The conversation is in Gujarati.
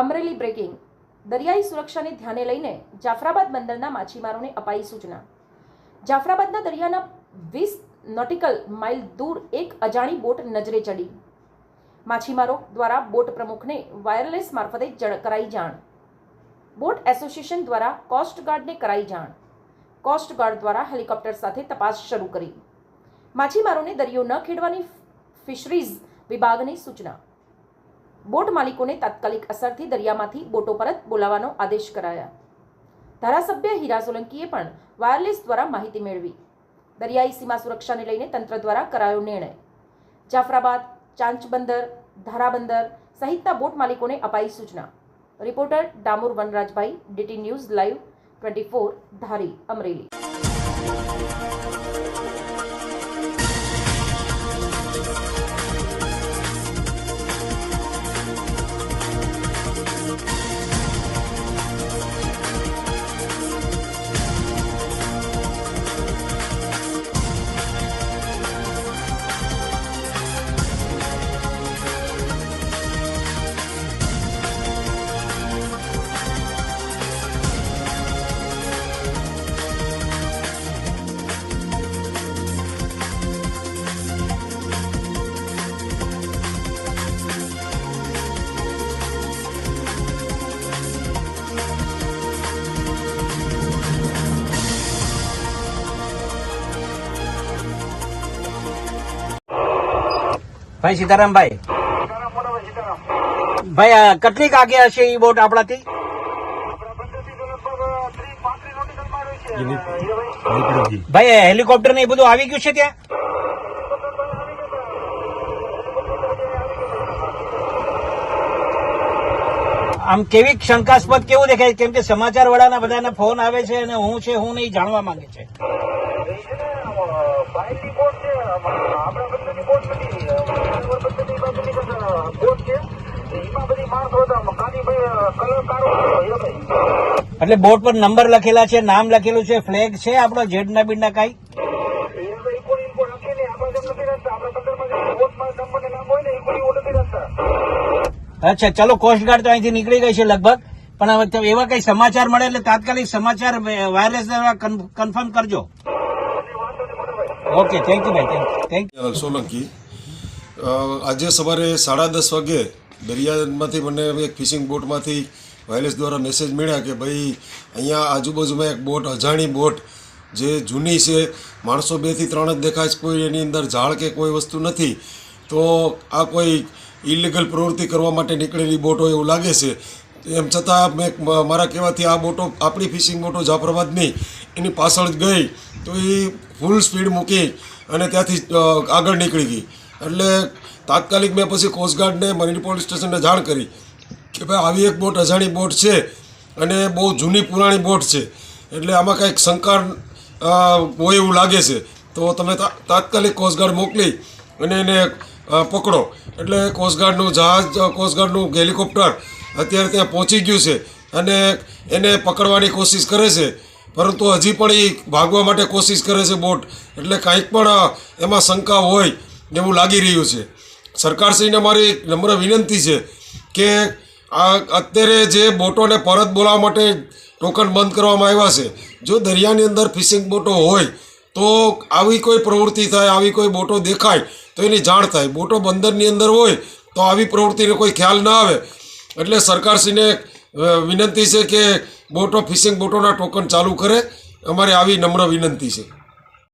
અમરેલી બ્રેકિંગ. દરિયાઈ સુરક્ષાને ધ્યાને લઈને જાફરાબાદ બંદરના માછીમારોને અપાઈ સૂચના. જાફરાબાદના દરિયાના વીસ નોટિકલ માઇલ દૂર એક અજાણી બોટ નજરે ચડી. માછીમારો દ્વારા બોટ પ્રમુખને વાયરલેસ મારફતે કરાઈ જાણ. બોટ એસોસિએશન દ્વારા કોસ્ટગાર્ડને કરાઈ જાણ. કોસ્ટગાર્ડ દ્વારા હેલિકોપ્ટર સાથે તપાસ શરૂ કરી. માછીમારોને દરિયો ન ખેડવાની ફિશરીઝ વિભાગની સૂચના. બોટ માલિકોને તાત્કાલિક અસરથી દરિયામાંથી બોટો પરત બોલાવવાનો આદેશ કરાયા. ધારાસભ્ય હીરા સોલંકીએ પણ વાયરલેસ દ્વારા માહિતી મેળવી. દરિયાઈ સીમા સુરક્ષાને લઈને તંત્ર દ્વારા કરાયો નિર્ણય. જાફરાબાદ, ચાંચબંદર, ધારાબંદર સહિતના બોટ માલિકોને અપાઈ સૂચના. Reporter Damor વનરાજભાઈ, DT news live twenty four Dhari Amreli. ભાઈ સીતારામભાઈ. ભાઈ કેટલીક આગે હશે એ બોટ આપણાથી? ભાઈ હેલિકોપ્ટર ને એ બધું આવી ગયું છે ત્યાં? આમ કેવી શંકાસ્પદ કેવું દેખાય? કેમ કે સમાચાર વાળાના બધાને ફોન આવે છે અને હું છે, હું નહીં જાણવા માંગે છે. એ છે ને બાઇકની બોટ છે આપણા બંદરની બોટ નથી બંદરની બાજુની બોટ છે. એમાં બધી માણસો હતા ખાલી ભાઈ કલર કાઢો હીરાભાઈ એટલે બોટ પર નંબર લખેલા છે નામ લખેલું છે ફ્લેગ છે આપણો જેડ ના કાંઈ? ના રાખતા. અચ્છા ચલો કોસ્ટગાર્ડ તો અહીંથી નીકળી ગઈ છે લગભગ. પણ હવે એવા કઈ સમાચાર મળે એટલે તાત્કાલિક સમાચાર વાયરલેસ દ્વારા કન્ફર્મ કરજો. ઓકે થેન્ક યુ ભાઈ થેન્ક યુ સોલંકી આજે સવારે સાડા દસ વાગે દરિયામાંથી મને એક ફિશિંગ બોટમાંથી વાયરલેસ દ્વારા મેસેજ મળ્યા કે ભાઈ, અહીંયા આજુબાજુમાં એક બોટ, અજાણી બોટ, જે જૂની છે, માણસો બેથી ત્રણ જ દેખાય છે, કોઈ એની અંદર ઝાડ કે કોઈ વસ્તુ નથી, તો આ કોઈ ઇલીગલ પ્રવૃત્તિ કરવા માટે નીકળેલી બોટ હોય એવું લાગે છે. એમ છતાં મેં મારા કહેવાથી આ બોટો, આપણી ફિશિંગ બોટો જાફરાબાદની એની પાછળ જ ગઈ. તો એ ફૂલ સ્પીડ મૂકી અને ત્યાંથી આગળ નીકળી ગઈ. એટલે તાત્કાલિક મેં પછી કોસ્ટગાર્ડને મરીન પોલીસ સ્ટેશનને જાણ કરી કે ભાઈ, આવી એક બોટ અજાણી બોટ છે અને બહુ જૂની પુરાણી બોટ છે. એટલે આમાં કંઈક શંકા હોય એવું લાગે છે. તો તમે તાત્કાલિક કોસ્ટગાર્ડ મોકલી અને એને પકડો. એટલે કોસ્ટગાર્ડનું જહાજ કોસ્ટગાર્ડનું હેલિકોપ્ટર અત્યારે ત્યાં પહોંચી ગયું છે અને એને પકડવાની કોશિશ કરે છે. પરંતુ હજી પણ એ ભાગવા માટે કોશિશ કરે છે બોટ. એટલે કાંઈક પણ એમાં શંકા હોય એવું લાગી રહ્યું છે. સરકારશ્રીને મારી નમ્ર વિનંતી છે કે આ અત્યારે જે બોટોને પરત બોલાવવા માટે ટોકન બંધ કરવામાં આવ્યા છે, જો દરિયાની અંદર ફિશિંગ બોટો હોય, તો આવી કોઈ પ્રવૃત્તિ થાય, આવી કોઈ બોટો દેખાય, તો એની જાણ થાય. બોટો બંદરની અંદર હોય, તો આવી પ્રવૃત્તિને કોઈ ખ્યાલ ના આવે. એટલે સરકારશ્રીને વિનંતી છે કે બોટો ફિશિંગ બોટોના ટોકન ચાલુ કરે. અમારે આવી નમ્ર વિનંતી છે.